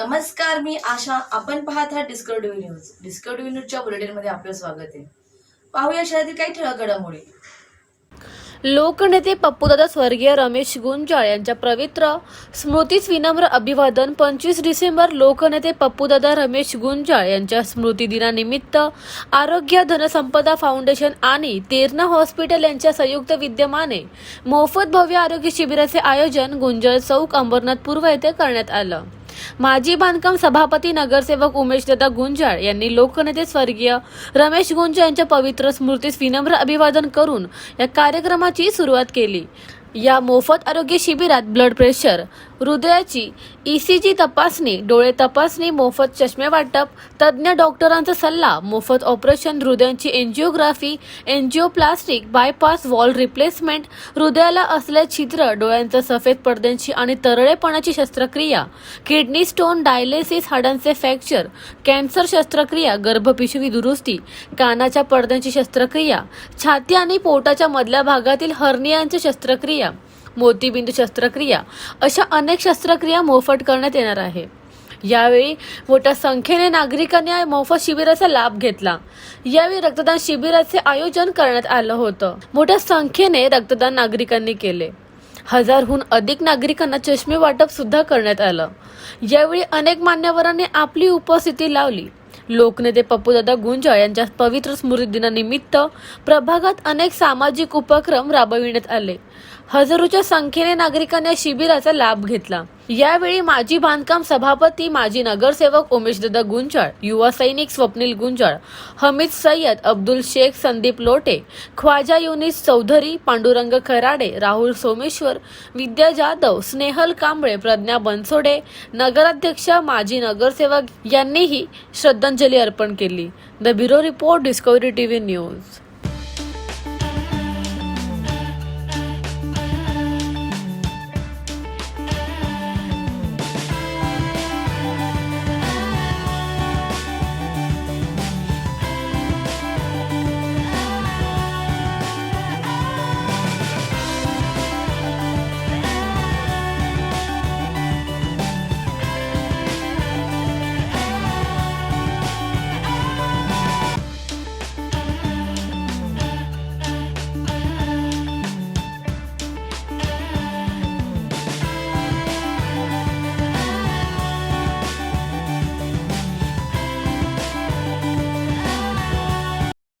नमस्कार मी आशा. आपण पाहत आहात डिस्कवरी न्यूज डिस्कवरी न्यूजच्या बुलेटिनमध्ये आपलं स्वागत आहे. पाहूया शहरातील काही ठळक घडामोडी. लोकनेते पप्पूदादा स्वर्गीय रमेश गुंजाळ यांच्या पवित्र स्मृतीस विनम्र अभिवादन पंचवीस डिसेंबर लोकनेते पप्पूदादा रमेश गुंजाळ यांच्या स्मृतिदिनानिमित्त आरोग्य धनसंपदा फाउंडेशन आणि तेरणा हॉस्पिटल यांच्या संयुक्त विद्यमाने मोफत भव्य आरोग्य शिबिराचे आयोजन गुंजाळ चौक अंबरनाथ पूर्व येथे करण्यात आलं. माजी बांधकाम सभापती नगरसेवक उमेश दादा गुंजाळ यांनी लोकनेते स्वर्गीय रमेश गुंजाळ यांच्या पवित्र स्मृतीस विनम्र अभिवादन करून या कार्यक्रमाची सुरुवात केली. या मोफत आरोग्य शिबिरात ब्लड प्रेशर हृदयाची ईसीजी तपासणी डोळे तपासणी मोफत चष्मे वाटप तज्ज्ञ डॉक्टरांचा सल्ला मोफत operation हृदयांची angiography angioplastic bypass valve replacement हृदयाला असले छिद्र डोळ्यांचा सफेद पडद्यांची आणि तरळेपणाची शस्त्रक्रिया किडनी स्टोन डायलेसिस हाडांचे फ्रॅक्चर कॅन्सर शस्त्रक्रिया गर्भपिशवी दुरुस्ती कानाच्या पडद्यांची शस्त्रक्रिया छाती आणि पोटाच्या मधल्या भागातील हर्नियांची शस्त्रक्रिया मोतीबिंदू शस्त्रक्रिया अशा अनेक शस्त्रक्रिया मोफत करण्यात येणार आहे. यावेळी मोठ्या संख्येने नागरिकांनी या मोफत शिबिराचा लाभ घेतला. यावेळी रक्तदान शिबिराचे आयोजन करण्यात आलं होतं. मोठ्या संख्येने रक्तदान नागरिकांनी केले. हजारहून अधिक नागरिकांना चष्मे वाटप सुद्धा करण्यात आलं. यावेळी अनेक मान्यवरांनी आपली उपस्थिती लावली. लोकनेते पप्पूदादा गुंजाळ यांच्या पवित्र स्मृती दिनानिमित्त प्रभागात अनेक सामाजिक उपक्रम राबविण्यात आले. हजारोच्या संख्येने नागरिकांनी या शिबिराचा लाभ घेतला. यावेळी माजी बांधकाम सभापती माजी नगरसेवक उमेश उमेशदादा गुंजाळ युवा सैनिक स्वप्नील गुंजाळ हमीद सय्यद अब्दुल शेख संदीप लोटे ख्वाजा युनिस चौधरी पांडुरंग खराडे राहुल सोमेश्वर विद्या जाधव स्नेहल कांबळे प्रज्ञा बनसोडे नगराध्यक्ष माजी नगरसेवक यांनीही श्रद्धांजली अर्पण केली. The bureau report Discovery TV news.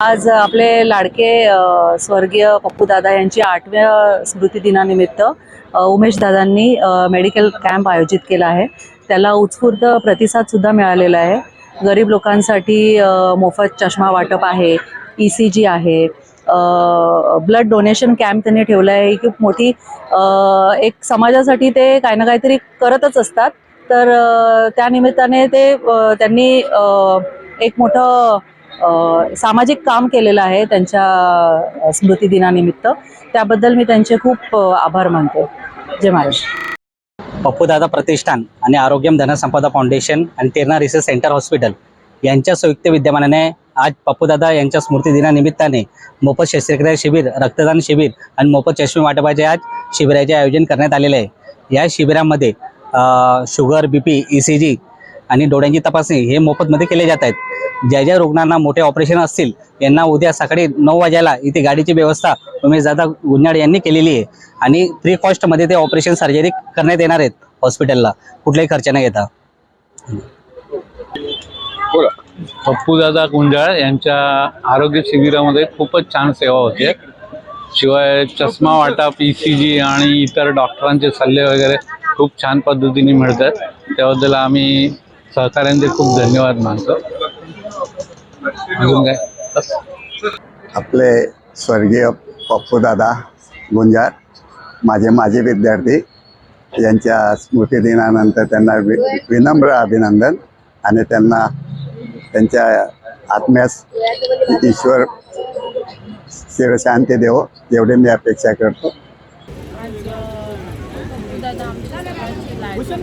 आज आपले लाडके स्वर्गीय स्वर्गीय पप्पूदादा यांची आठव्या स्मृतिदिनानिमित्त उमेश दादांनी मेडिकल कॅम्प आयोजित केला आहे. त्याला उत्स्फूर्त प्रतिसादसुद्धा मिळालेला आहे. गरीब लोकांसाठी मोफत चष्मा वाटप आहे ई सी जी आहे ब्लड डोनेशन कॅम्प त्यांनी ठेवला आहे ही खूप मोठी एक समाजासाठी ते काही ना काहीतरी करतच असतात. तर त्यानिमित्ताने ते त्यांनी एक मोठं सामाजिक काम केलेलं आहे त्यांच्या स्मृतिदिनानिमित्त. त्याबद्दल मी त्यांचे खूप आभार मानते. जय महाराष्ट्र पप्पूदादा प्रतिष्ठान आणि आरोग्यम धनसंपदा फाउंडेशन आणि तेरणा रिसर्च सेंटर हॉस्पिटल यांच्या संयुक्त विद्यमानाने आज पप्पूदादा यांच्या स्मृतिदिनानिमित्ताने मोफत शस्त्रक्रिया शिबिर रक्तदान शिबिर आणि मोफत चष्मे वाटपाचे आज शिबिराचे आयोजन करण्यात आलेले आहे. या शिबिरामध्ये sugar B P E C G आणि डोळ्यांची तपासणी हे मोफतमध्ये केले जात आहेत. ज्या ज्या रुग्णांना मोठे ऑपरेशन असतील यांना उद्या सकाळी नऊ वाजेला इथे गाडीची व्यवस्था उमेशदादा गुन्हाळ यांनी केलेली आहे. आणि फ्री कॉस्टमध्ये ते ऑपरेशन सर्जरी करण्यात येणार आहेत हॉस्पिटलला कुठलाही खर्च न घेता. पप्पूदादा गुंजाळ यांच्या आरोग्य शिबिरामध्ये खूपच छान सेवा होते. शिवाय चष्मा वाटप ई सी जी आणि इतर डॉक्टरांचे सल्ले वगैरे खूप छान पद्धतीने मिळतात. त्याबद्दल आम्ही सहकाऱ्यांचे खूप धन्यवाद मानतो. अजून काय बस. आपले स्वर्गीय पप्पूदादा गुंजार माझे माजी विद्यार्थी यांच्या स्मृतिदिनानंतर त्यांना वि विनम्र अभिनंदन आणि त्यांना त्यांच्या आत्म्यास ईश्वर शिरशांती देव एवढी मी अपेक्षा करतो दादा आमच्या सगळ्यांचे लाडके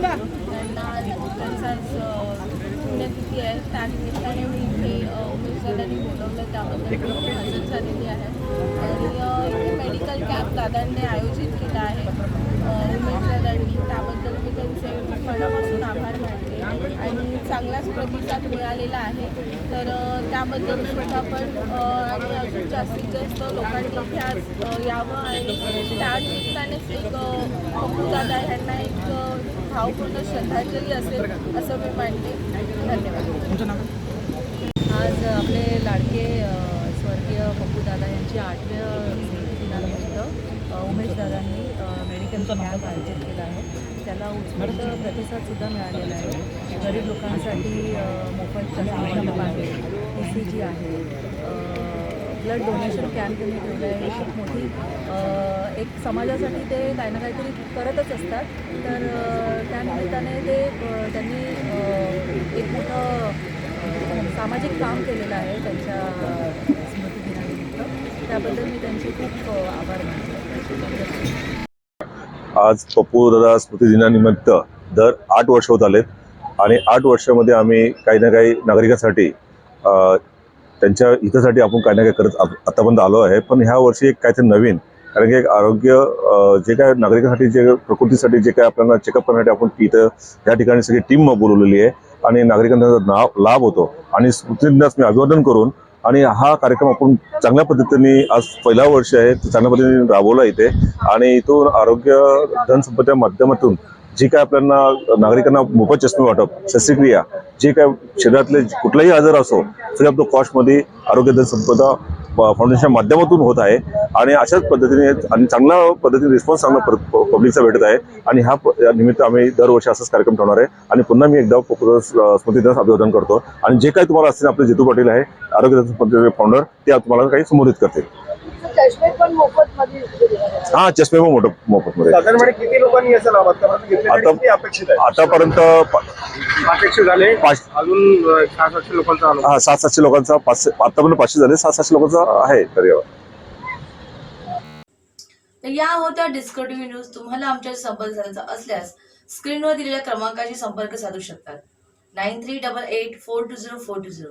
त्यांना बोलवलं त्याबद्दल मी हजर झालेली आहे. आणि इथे मेडिकल कॅम्प दादांनी आयोजित केला आहे. अ, त्याबद्दल मी त्यांचे मनापासून आभार मानते. चांगलाच प्रतिसाद मिळालेला आहे. तर त्याबद्दल सुद्धा पण आणि अजून जास्तीत जास्त लोकांनी इथे आज यावं आणि त्या निमित्तानेच एक अ, ह्यांना एक भावपूर्ण श्रद्धांजली असेल असं मी मानते. धन्यवाद. आज आपले लाडके स्वर्गीय पप्पूदादा यांची आठव्या दिनानिमित्त अ, उमेशदादांनी मेडिकल कॅम्प आयोजित केला आहे. त्याला उत्स्फूर्त प्रतिसादसुद्धा मिळालेला आहे. गरीब लोकांसाठी मोफत चष्मा आहे ई सी जी आहे. ब्लड डोनेशन कॅम्प त्यांनी ठेवलं आहे. खूप मोठी एक समाजासाठी ते काही ना काहीतरी करतच असतात. तर त्यानिमित्ताने ते त्यांनी एक मोठं सामाजिक काम केलेलं आहे त्यांच्या स्मृतिदिनानिमित्त. त्याबद्दल मी त्यांचे खूप आभार मानतो. आज पप्पू दादा स्मृतिदिनानिमित्त दर आठ वर्ष होत आलेत आणि आठ वर्षामध्ये आम्ही काही ना काही नागरिकांसाठी त्यांच्या हितासाठी आपण काही ना काही करत आतापर्यंत आलो आहे. पण ह्या वर्षी एक काहीतरी नवीन कारण की एक आरोग्य जे काय नागरिकांसाठी जे प्रकृतीसाठी जे काय आपल्याला चेकअप करण्यासाठी आपण इथं या ठिकाणी सगळी टीम बोलवलेली आहे. आणि नागरिकांना नाव लाभ होतो. आणि स्मृतींनाच मी अभिवादन करून आणि हा कार्यक्रम आपण चांगल्या पद्धतीने आज पहिला वर्ष आहे. चांगल्या पद्धतीने राबवला इथे. आणि इथून आरोग्य धनसंपत्तीच्या माध्यमातून जी काय आपल्याला नागरिकांना मोफत चष्मे वाटप शस्त्रक्रिया जे काय शरीरातले कुठलाही आजार असो फ्री ऑफ द कॉस्टमध्ये आरोग्य धनसंपदा फाउंडेशनच्या माध्यमातून होत आहे. आणि अशाच पद्धतीने आणि चांगल्या पद्धतीने रिस्पॉन्स चांगला पब्लिकचा भेटत आहे. आणि ह्या प- या निमित्त आम्ही दरवर्षी असाच कार्यक्रम ठेवणार आहे. आणि पुन्हा मी एकदा स्मृती स्मृतीदास अभिवादन करतो. आणि जे काही तुम्हाला असतील आपले जितू पाटील आहे आरोग्य धनसंपत्तीचे फाउंडर ते तुम्हाला काही संबोधित करतील. हा चष्मे पण मोठं मोफत मध्ये साधारणपणे किती लोकांनी याचा लाभ आतापर्यंत घेतलेला किती अपेक्षित आहे आतापर्यंत प- अपेक्षित झाले. पाच अजून अं, सहा सातशे लोकांचा अनुभव. हा सात सातशे लोकांचा पाचशे आतापर्यंत पाचशे झाले सात सातशे लोकांचा आहे तरी तर या होत्या डिस्को टीव्ही न्यूज तुम्हाला आमच्याशी संपर्क साधायचा असल्यास स्क्रीनवर दिलेल्या क्रमांकाशी संपर्क साधू शकतात. Nine three double eight four two zero four two zero